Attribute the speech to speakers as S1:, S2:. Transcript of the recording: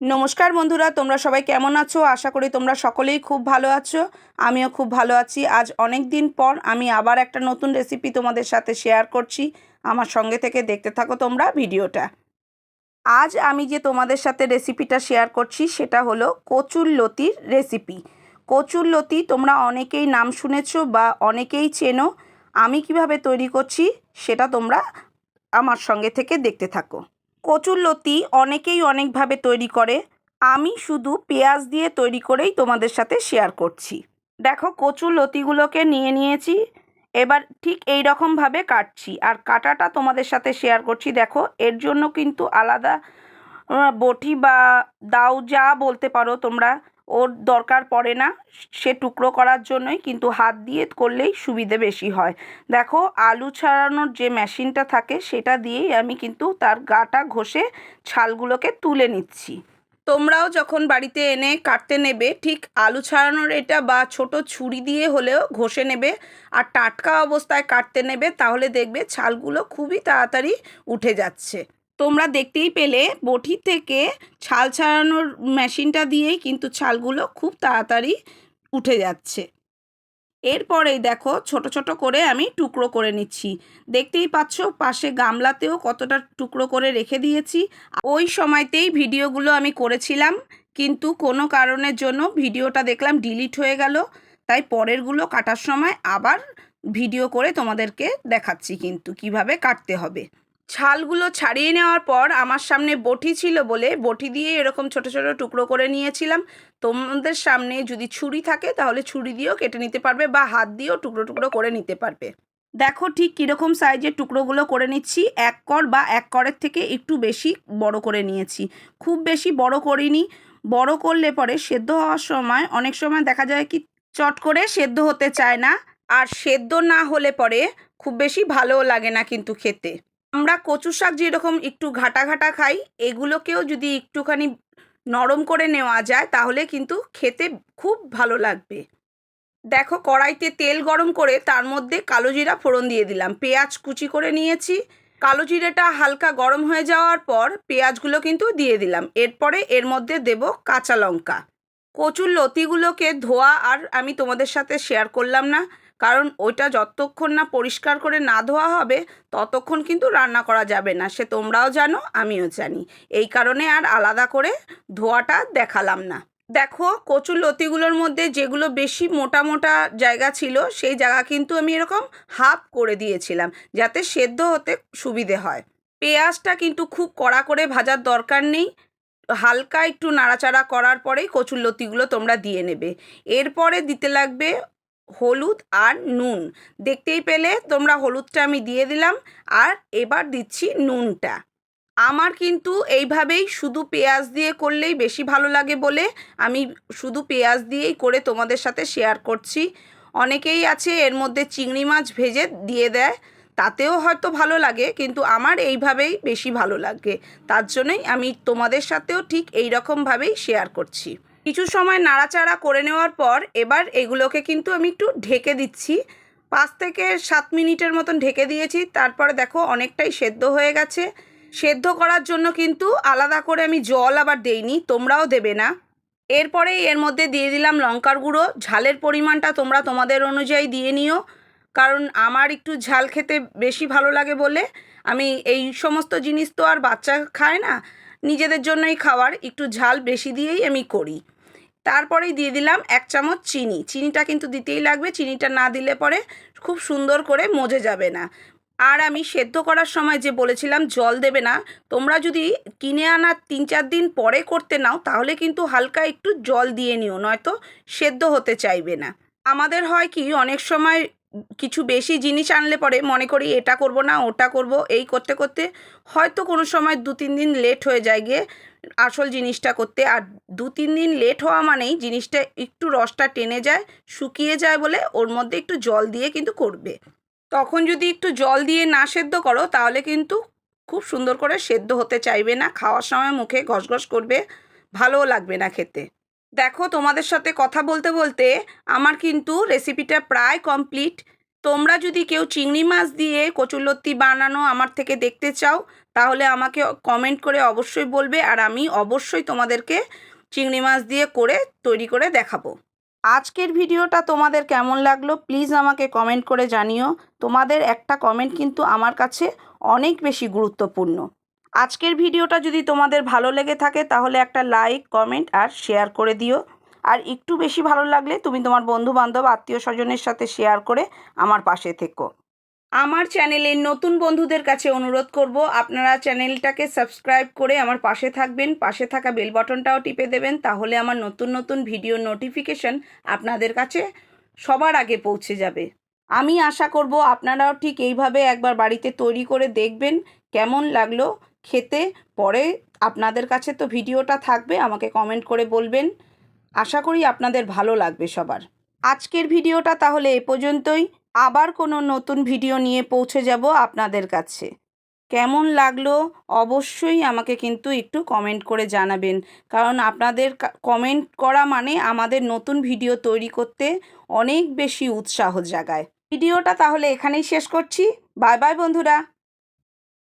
S1: নমস্কার বন্ধুরা, তোমরা সবাই কেমন আছো? আশা করি তোমরা সকলেই খুব ভালো আছো। আমিও খুব ভালো আছি। আজ অনেক দিন পর আমি আবার একটা নতুন রেসিপি তোমাদের সাথে শেয়ার করছি। আমার সঙ্গে থেকে দেখতে থাকো তোমরা ভিডিওটা। আজ আমি যে তোমাদের সাথে রেসিপিটা শেয়ার করছি, সেটা হলো কচুর লতির রেসিপি কচুর লতি তোমরা অনেকেই নাম শুনেছো বা অনেকেই চেনো। আমি কীভাবে তৈরি করছি, সেটা তোমরা আমার সঙ্গে থেকে দেখতে থাকো। কচুর লতি অনেকেই অনেকভাবে তৈরি করে। আমি শুধু পেঁয়াজ দিয়ে তৈরি করেই তোমাদের সাথে শেয়ার করছি। দেখো, কচুর লতিগুলোকে নিয়ে নিয়েছি। এবার ঠিক এই রকমভাবে কাটছি। আর কাটাটা তোমাদের সাথে শেয়ার করছি। দেখো, এর জন্য কিন্তু আলাদা বটি বা দাও যা বলতে পারো তোমরা। ওর দরকার পড়ে না, সে টুকরো করার জন্যই কিন্তু হাত দিয়ে করলেই সুবিধে বেশি হয়। দেখো, আলু ছাড়ানোর যে মেশিনটা থাকে, সেটা দিয়েই আমি কিন্তু তার গাটা ঘষে ছালগুলোকে তুলে নিচ্ছি। তোমরাও যখন বাড়িতে এনে কাটতে নেবে, ঠিক আলু ছাড়ানোর এটা বা ছোট ছুরি দিয়ে হলেও ঘষে নেবে আর টাটকা অবস্থায় কাটতে নেবে, তাহলে দেখবে ছালগুলো খুবই তাড়াতাড়ি উঠে যাচ্ছে। তোমরা দেখতেই পেলে বটি থেকে ছাল ছাড়ানোর মেশিনটা দিয়েই কিন্তু ছালগুলো খুব তাড়াতাড়ি উঠে যাচ্ছে। এরপরেই দেখো ছোট ছোট করে আমি টুকরো করে নিচ্ছি। দেখতেই পাচ্ছ পাশে গামলাতেও কতটা টুকরো করে রেখে দিয়েছি। ওই সময়তেই ভিডিওগুলো আমি করেছিলাম, কিন্তু কোনো কারণের জন্য ভিডিওটা দেখলাম ডিলিট হয়ে গেল। তাই পরেরগুলো কাটার সময় আবার ভিডিও করে তোমাদেরকে দেখাচ্ছি কিন্তু কীভাবে কাটতে হবে। ছালগুলো ছাড়িয়ে নেওয়ার পর আমার সামনে বটি ছিল বলে বটি দিয়ে এরকম ছোট ছোট টুকরো করে নিয়েছিলাম। তোমাদের সামনে যদি ছুরি থাকে তাহলে ছুরি দিয়েও কেটে নিতে পারবে বা হাত দিয়েও টুকরো টুকরো করে নিতে পারবে। দেখো ঠিক কীরকম সাইজের টুকরোগুলো করে নিচ্ছি। এক কর বা এক করের থেকে একটু বেশি বড় করে নিয়েছি। খুব বেশি বড় করিনি। বড় করলে পরে সেদ্ধ হওয়ার সময় অনেক সময় দেখা যায় কি চট করে সেদ্ধ হতে চায় না। আর সেদ্ধ না হলে পরে খুব বেশি ভালোও লাগে না কিন্তু খেতে। আমরা কচু শাক যেরকম একটু ঘাটা ঘাটা খাই, এগুলোকেও যদি একটুখানি নরম করে নেওয়া যায়, তাহলে কিন্তু খেতে খুব ভালো লাগবে। দেখো কড়াইতে তেল গরম করে তার মধ্যে কালো জিরা ফোড়ন দিয়ে দিলাম। পেঁয়াজ কুচি করে নিয়েছি। কালো জিরেটা হালকা গরম হয়ে যাওয়ার পর পেঁয়াজগুলো কিন্তু দিয়ে দিলাম। এরপরে এর মধ্যে দেব কাঁচা লঙ্কা। কচুর লতিগুলোকে ধোয়া, আর আমি তোমাদের সাথে শেয়ার করলাম না। কারণ ওইটা যতক্ষণ না পরিষ্কার করে না ধোয়া হবে, ততক্ষণ কিন্তু রান্না করা যাবে না। সে তোমরাও জানো, আমিও জানি। এই কারণে আর আলাদা করে ধোয়াটা দেখালাম না। দেখো, কচুর লতিগুলোর মধ্যে যেগুলো বেশি মোটা মোটা জায়গা ছিল, সেই জায়গা কিন্তু আমি এরকম হাফ করে দিয়েছিলাম, যাতে সেদ্ধ হতে সুবিধে হয়। পেঁয়াজটা কিন্তু খুব কড়া করে ভাজার দরকার নেই। হালকা একটু নাড়াচাড়া করার পরেই কচুর লতিগুলো তোমরা দিয়ে নেবে। এরপরে দিতে লাগবে হলুদ আর নুন। দেখতেই পেলে তোমরা হলুদটা আমি দিয়ে দিলাম আর এবার দিচ্ছি নুনটা। আমার কিন্তু এইভাবেই শুধু পেঁয়াজ দিয়ে করলেই বেশি ভালো লাগে বলে আমি শুধু পেঁয়াজ দিয়েই করে তোমাদের সাথে শেয়ার করছি। অনেকেই আছে এর মধ্যে চিংড়ি মাছ ভেজে দিয়ে দেয়, তাতেও হয়তো ভালো লাগে কিন্তু আমার এইভাবেই বেশি ভালো লাগে। তার জন্যই আমি তোমাদের সাথেও ঠিক এই রকমভাবেই শেয়ার করছি। কিছু সময় নাড়াচাড়া করে নেওয়ার পর এবার এগুলোকে কিন্তু আমি একটু ঢেকে দিচ্ছি। পাঁচ থেকে সাত মিনিটের মতন ঢেকে দিয়েছি। তারপরে দেখো অনেকটাই সেদ্ধ হয়ে গেছে। সেদ্ধ করার জন্য কিন্তু আলাদা করে আমি জল আবার দেইনি, তোমরাও দেবে না। এরপরেই এর মধ্যে দিয়ে দিলাম লঙ্কার গুঁড়ো। ঝালের পরিমাণটা তোমরা তোমাদের অনুযায়ী দিয়ে নিও। কারণ আমার একটু ঝাল খেতে বেশি ভালো লাগে বলে। আমি এই সমস্ত জিনিস তো আর বাচ্চা খায় না। নিজেদের জন্যই খাওয়ার। একটু ঝাল বেশি দিয়েই আমি করি। তারপরেই দিয়ে দিলাম এক চামচ চিনি। চিনিটা কিন্তু দিতেই লাগবে, চিনিটা না দিলে পরে খুব সুন্দর করে মজে যাবে না। আর আমি সেদ্ধ করার সময় যে বলেছিলাম, জল দেবে না, তোমরা যদি কিনে আনার তিন চার দিন পরে করতে নাও, তাহলে কিন্তু হালকা একটু জল দিয়ে নিও, নয়তো সেদ্ধ হতে চাইবে না। আমাদের হয় কি, অনেক সময় কিছু বেশি জিনিস আনলে পরে মনে করি এটা করব না, ওটা করব, এই করতে করতে হয়তো কোনো সময় দু তিন দিন লেট হয়ে যায় গিয়ে আসল জিনিসটা করতে। আর দু তিন দিন লেট হওয়া মানেই জিনিসটা একটু রসটা টেনে যায়, শুকিয়ে যায় বলে ওর মধ্যে একটু জল দিয়ে কিন্তু করবে। তখন যদি একটু জল দিয়ে না সেদ্ধ করো তাহলে কিন্তু খুব সুন্দর করে সেদ্ধ হতে চাইবে না, খাওয়ার সময় মুখে ঘসঘস করবে, ভালোও লাগবে না খেতে। দেখো তোমাদের সাথে কথা বলতে বলতে আমার কিন্তু রেসিপিটা প্রায় কমপ্লিট তোমরা যদি কেউ চিংড়ি মাছ দিয়ে কচুরলত্তি বানানো আমার থেকে দেখতে চাও, তাহলে আমাকে কমেন্ট করে অবশ্যই বলবে আর আমি অবশ্যই তোমাদেরকে চিংড়ি মাছ দিয়ে করে তৈরি করে দেখাবো। আজকের ভিডিওটা তোমাদের কেমন লাগল প্লিজ আমাকে কমেন্ট করে জানিও। তোমাদের একটা কমেন্ট কিন্তু আমার কাছে অনেক বেশি গুরুত্বপূর্ণ। আজকের ভিডিওটা যদি তোমাদের ভালো লেগে থাকে, তাহলে একটা লাইক কমেন্ট আর শেয়ার করে দিও। আর একটু বেশি ভালো লাগলে তুমি তোমার বন্ধু বান্ধব আত্মীয় স্বজনের সাথে শেয়ার করে আমার পাশে থেকো। আমার চ্যানেলের নতুন বন্ধুদের কাছে অনুরোধ করব, আপনারা চ্যানেলটাকে সাবস্ক্রাইব করে আমার পাশে থাকবেন, পাশে থাকা বেল বাটনটাও টিপে দেবেন, তাহলে আমার নতুন নতুন ভিডিও নোটিফিকেশন আপনাদের কাছে সবার আগে পৌঁছে যাবে। আমি আশা করব আপনারাও ঠিক এইভাবে একবার বাড়িতে তৈরি করে দেখবেন, কেমন লাগল খেতে, পরে আপনাদের কাছে তো ভিডিওটা থাকবে, আমাকে কমেন্ট করে বলবেন। আশা করি আপনাদের ভালো লাগবে সবার। আজকের ভিডিওটা তাহলে এ পর্যন্তই। আবার কোনো নতুন ভিডিও নিয়ে পৌঁছে যাব আপনাদের কাছে। কেমন লাগল অবশ্যই আমাকে কিন্তু একটু কমেন্ট করে জানাবেন। কারণ আপনাদের কমেন্ট করা মানে আমাদের নতুন ভিডিও তৈরি করতে অনেক বেশি উৎসাহ জাগায়। ভিডিওটা তাহলে এখানেই শেষ করছি। বাই বাই বন্ধুরা।